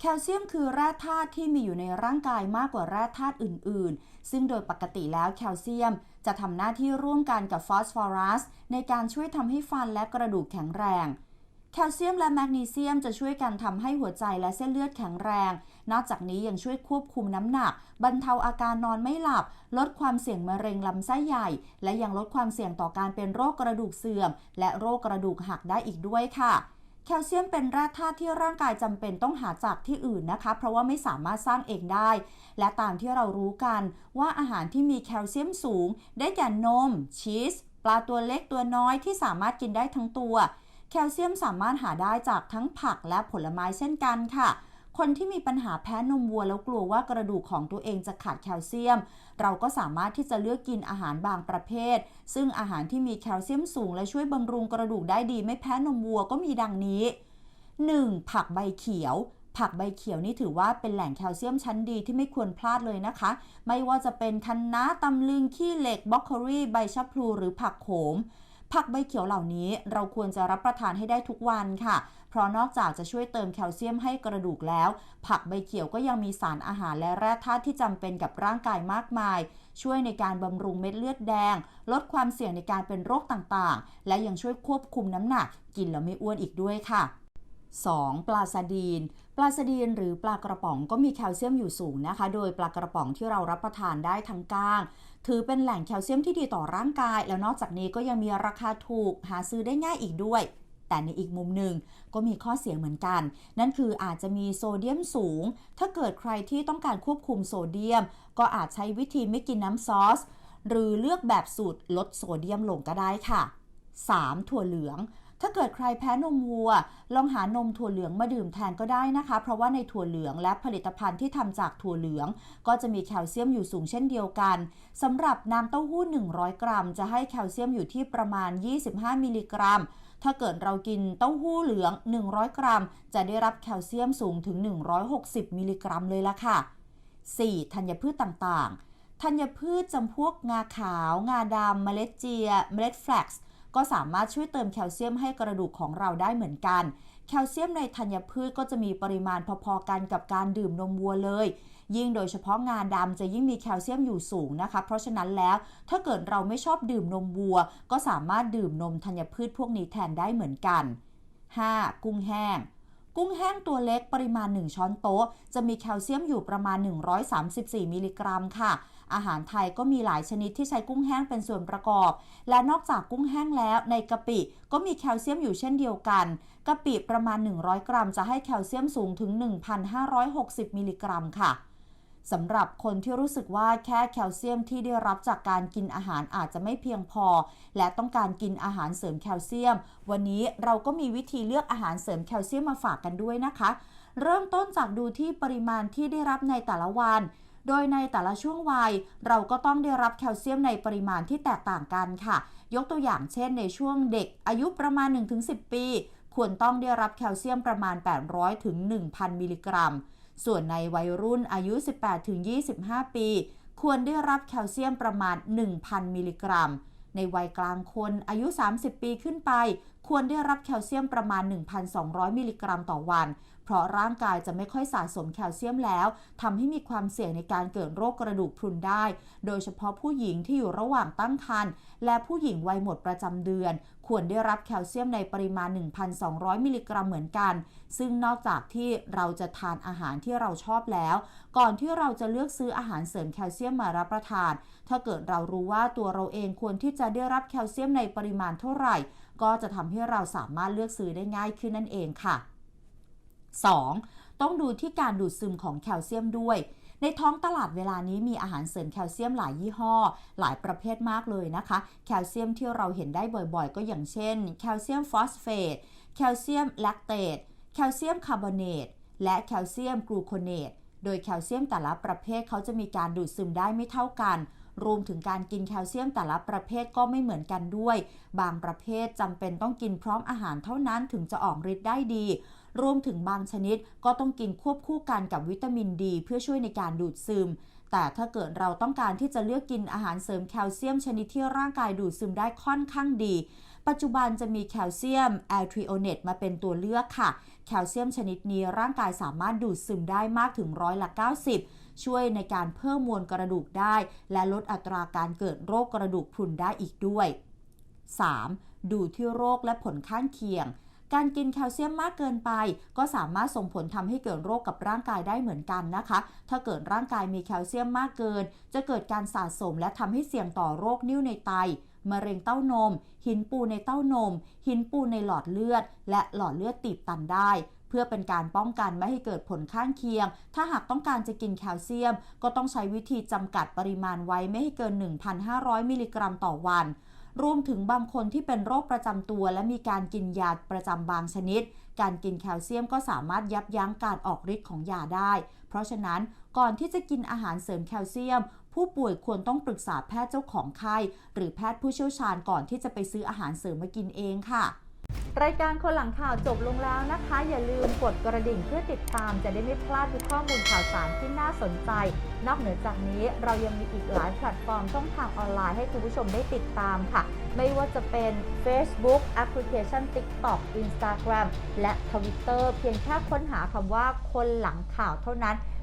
แคลเซียมคือแร่ธาตุที่มีอยู่ในร่างกายมากกว่าแร่ธาตุอื่น ๆ ซึ่งโดยปกติแล้วแคลเซียมจะทำหน้าที่ร่วมกันกับฟอสฟอรัส ในการช่วยทำให้ฟันและกระดูกแข็งแรง แคลเซียมและแมกนีเซียมจะช่วยกันทำให้หัวใจและเส้นเลือดแข็งแรง นอกจากนี้ยังช่วยควบคุมน้ำหนัก บรรเทาอาการนอนไม่หลับ ลดความเสี่ยงมะเร็งลำไส้ใหญ่ และยังลดความเสี่ยงต่อการเป็นโรคกระดูกเสื่อม และโรคกระดูกหักได้อีกด้วยค่ะ แคลเซียมเป็นแร่ธาตุที่ร่างกายจำเป็นต้องหาจากที่อื่นนะคะ เพราะว่าไม่สามารถสร้างเองได้ และตามที่เรารู้กันว่าอาหารที่มีแคลเซียมสูง ได้แก่นม ชีส ปลาตัวเล็กตัวน้อยที่สามารถกินได้ทั้งตัว แคลเซียมสามารถหาได้จากทั้งผักและผลไม้เช่นกันค่ะ คนที่มีปัญหาแพ้นมวัวแล้วกลัวว่ากระดูกของตัวเองจะขาดแคลเซียม เราก็สามารถที่จะเลือกกินอาหารบางประเภท ซึ่งอาหารที่มีแคลเซียมสูงและช่วยบำรุงกระดูกได้ดีไม่แพ้นมวัวก็มีดังนี้ 1. ผักใบเขียวผักใบเขียวนี่ถือว่าเป็นแหล่งแคลเซียมชั้นดีที่ไม่ควรพลาดเลยนะคะ ไม่ว่าจะเป็นคะน้าตำลึงขี้เหล็กบล็อกโคลีใบชะพลูหรือผักโขม ผักใบเขียวเหล่านี้เราควรจะรับประทานให้ได้ทุกวันค่ะ เพราะนอกจากจะช่วยเติมแคลเซียมให้กระดูกแล้ว ผักใบเขียวก็ยังมีสารอาหารและแร่ธาตุที่จำเป็นกับร่างกายมากมาย ช่วยในการบำรุงเม็ดเลือดแดง ลดความเสี่ยงในการเป็นโรคต่างๆ และยังช่วยควบคุมน้ำหนัก กินแล้วไม่อ้วนอีกด้วยค่ะ 2. ปลาซาดีน ปลาซาดีนหรือปลากระป๋องก็มีแคลเซียมอยู่สูงนะคะ โดยปลากระป๋องที่เรารับประทานได้ทั้งก้าง ถือเป็นแหล่งแคลเซียมที่ดีต่อร่างกาย แล้วนอกจากนี้ก็ยังมีราคาถูกหาซื้อได้ง่ายอีกด้วย แต่ในอีกมุมหนึ่งก็มีข้อเสียเหมือนกัน นั่นคืออาจจะมีโซเดียมสูง ถ้าเกิดใครที่ต้องการควบคุมโซเดียม ก็อาจใช้วิธีไม่กินน้ำซอส หรือเลือกแบบสูตรลดโซเดียมลงก็ได้ค่ะ 3. ถั่วเหลือง ถ้าเกิดใครแพ้นมวัว ลองหานมถั่วเหลืองมาดื่มแทนก็ได้นะคะ เพราะว่าในถั่วเหลืองและผลิตภัณฑ์ที่ทำจากถั่วเหลือง ก็จะมีแคลเซียมอยู่สูงเช่นเดียวกันสำหรับน้ำเต้าหู้ 100 กรัม จะให้แคลเซียมอยู่ที่ประมาณ 25 มิลลิกรัม ถ้าเกิดเรากินเต้าหู้เหลือง 100 กรัม จะได้รับแคลเซียมสูงถึง 160 มิลลิกรัมเลยละค่ะ 4. ธัญพืชต่างๆธัญพืชจำพวกงาขาว งาดำเมล็ดเจีย เมล็ดแฟลกซ์ ก็สามารถช่วยเติมแคลเซียมให้กระดูกของเราได้เหมือนกัน แคลเซียมในธัญพืชก็จะมีปริมาณพอๆกันกับการดื่มนมวัวเลย ยิ่งโดยเฉพาะงาดำจะยิ่งมีแคลเซียมอยู่สูงนะคะ เพราะฉะนั้นแล้วถ้าเกิดเราไม่ชอบดื่มนมวัว ก็สามารถดื่มนมธัญพืชพวกนี้แทนได้เหมือนกัน 5. กุ้งแห้ง กุ้งแห้งตัวเล็กปริมาณ 1 ช้อนโต๊ะ จะมีแคลเซียมอยู่ประมาณ 134 มิลลิกรัมค่ะ อาหารไทยก็มีหลายชนิดที่ใช้กุ้งแห้งเป็นส่วนประกอบ และนอกจากกุ้งแห้งแล้วในกะปิก็มีแคลเซียมอยู่เช่นเดียวกันกะปิประมาณ 100 กรัม จะให้แคลเซียมสูงถึง 1,560 มิลลิกรัมค่ะ สำหรับคนที่รู้สึกว่าแค่แคลเซียมที่ได้รับจากการกินอาหารอาจจะไม่เพียงพอ และต้องการกินอาหารเสริมแคลเซียม วันนี้เราก็มีวิธีเลือกอาหารเสริมแคลเซียมมาฝากกันด้วยนะคะ เริ่มต้นจากดูที่ปริมาณที่ได้รับในแต่ละวัน โดยในแต่ละช่วงวัย เราก็ต้องได้รับแคลเซียมในปริมาณที่แตกต่างกันค่ะ ยกตัวอย่างเช่นในช่วงเด็กอายุประมาณ 1-10 ปี ควรต้องได้รับแคลเซียมประมาณ 800ถึง1,000 มิลลิกรัม ส่วนในวัยรุ่นอายุ 18-25 ปี ควรได้รับแคลเซียมประมาณ 1,000 มิลลิกรัม ในวัยกลางคนอายุ 30 ปีขึ้นไป ควรได้รับแคลเซียมประมาณ 1,200 มิลลิกรัมต่อวัน เพราะร่างกายจะไม่ค่อยสะสมแคลเซียมแล้วทำให้มีความเสี่ยงในการเกิดโรคกระดูกพรุนได้ โดยเฉพาะผู้หญิงที่อยู่ระหว่างตั้งครรภ์และผู้หญิงวัยหมดประจำเดือน ควรได้รับแคลเซียมในปริมาณ 1,200 มิลลิกรัมเหมือนกัน ซึ่งนอกจากที่เราจะทานอาหารที่เราชอบแล้ว ก่อนที่เราจะเลือกซื้ออาหารเสริมแคลเซียมมารับประทาน ถ้าเกิดเรารู้ว่าตัวเราเองควรที่จะได้รับแคลเซียมในปริมาณเท่าไหร่ ก็จะทำให้เราสามารถเลือกซื้อได้ง่ายขึ้นนั่นเองค่ะ 2. ต้องดูที่การดูดซึมของแคลเซียมด้วย ในท้องตลาดเวลานี้มีอาหารเสริมแคลเซียมหลายยี่ห้อ หลายประเภทมากเลยนะคะ แคลเซียมที่เราเห็นได้บ่อยๆ ก็อย่างเช่น แคลเซียมฟอสเฟต แคลเซียมแลคเตต แคลเซียมคาร์บอเนต และแคลเซียมกลูโคเนต โดยแคลเซียมแต่ละประเภทเขาจะมีการดูดซึมได้ไม่เท่ากัน รวมถึงการกินแคลเซียมแต่ละประเภทก็ไม่เหมือนกันด้วย บางประเภทจำเป็นต้องกินพร้อมอาหารเท่านั้นถึงจะออกฤทธิ์ได้ดี รวมถึงบางชนิดก็ต้องกินควบคู่กันกับวิตามินดี เพื่อช่วยในการดูดซึม แต่ถ้าเกิดเราต้องการที่จะเลือกกินอาหารเสริมแคลเซียมชนิดที่ร่างกายดูดซึมได้ค่อนข้างดี ปัจจุบันจะมีแคลเซียมแอลทริโอเนตมาเป็นตัวเลือกค่ะ แคลเซียมชนิดนี้ร่างกายสามารถดูดซึมได้มากถึงร้อยละ 90 ช่วยในการเพิ่มมวลกระดูกได้ และลดอัตราการเกิดโรคกระดูกพรุนได้อีกด้วย 3. ดูที่โรคและผลข้างเคียงการกินแคลเซียมมากเกินไป ก็สามารถส่งผลทำให้เกิดโรคกับร่างกายได้เหมือนกันนะคะ ถ้าเกิดร่างกายมีแคลเซียมมากเกิน จะเกิดการสะสมและทำให้เสี่ยงต่อโรคนิ่วในไต มะเร็งเต้านม หินปูในเต้านม หินปูในหลอดเลือด และหลอดเลือดตีบตันได้ เพื่อเป็นการป้องกันไม่ให้เกิดผลข้างเคียง ถ้าหากต้องการจะกินแคลเซียม ก็ต้องใช้วิธีจำกัดปริมาณไว้ไม่ให้เกิน 1,500 มิลลิกรัมต่อวันรวมถึงบางคนที่เป็นโรคประจำตัว และมีการกินยาประจำบางชนิด การกินแคลเซียมก็สามารถยับยั้งการออกฤทธิ์ของยาได้ เพราะฉะนั้น ก่อนที่จะกินอาหารเสริมแคลเซียม ผู้ป่วยควรต้องปรึกษาแพทย์เจ้าของไข้หรือแพทย์ผู้เชี่ยวชาญก่อนที่จะไปซื้ออาหารเสริมมากินเองค่ะรายการคนหลังข่าวจบลงแล้วนะคะ อย่าลืมกดกระดิ่งเพื่อติดตามจะได้ไม่พลาดทุกข้อมูลข่าวสารที่น่าสนใจ นอกเหนือจากนี้เรายังมีอีกหลายแพลตฟอร์มช่องทางออนไลน์ให้คุณผู้ชมได้ติดตามค่ะ ไม่ว่าจะเป็น Facebook แอปพลิเคชัน TikTok Instagram และ Twitter เพียงแค่ค้นหาคำว่าคนหลังข่าวเท่านั้น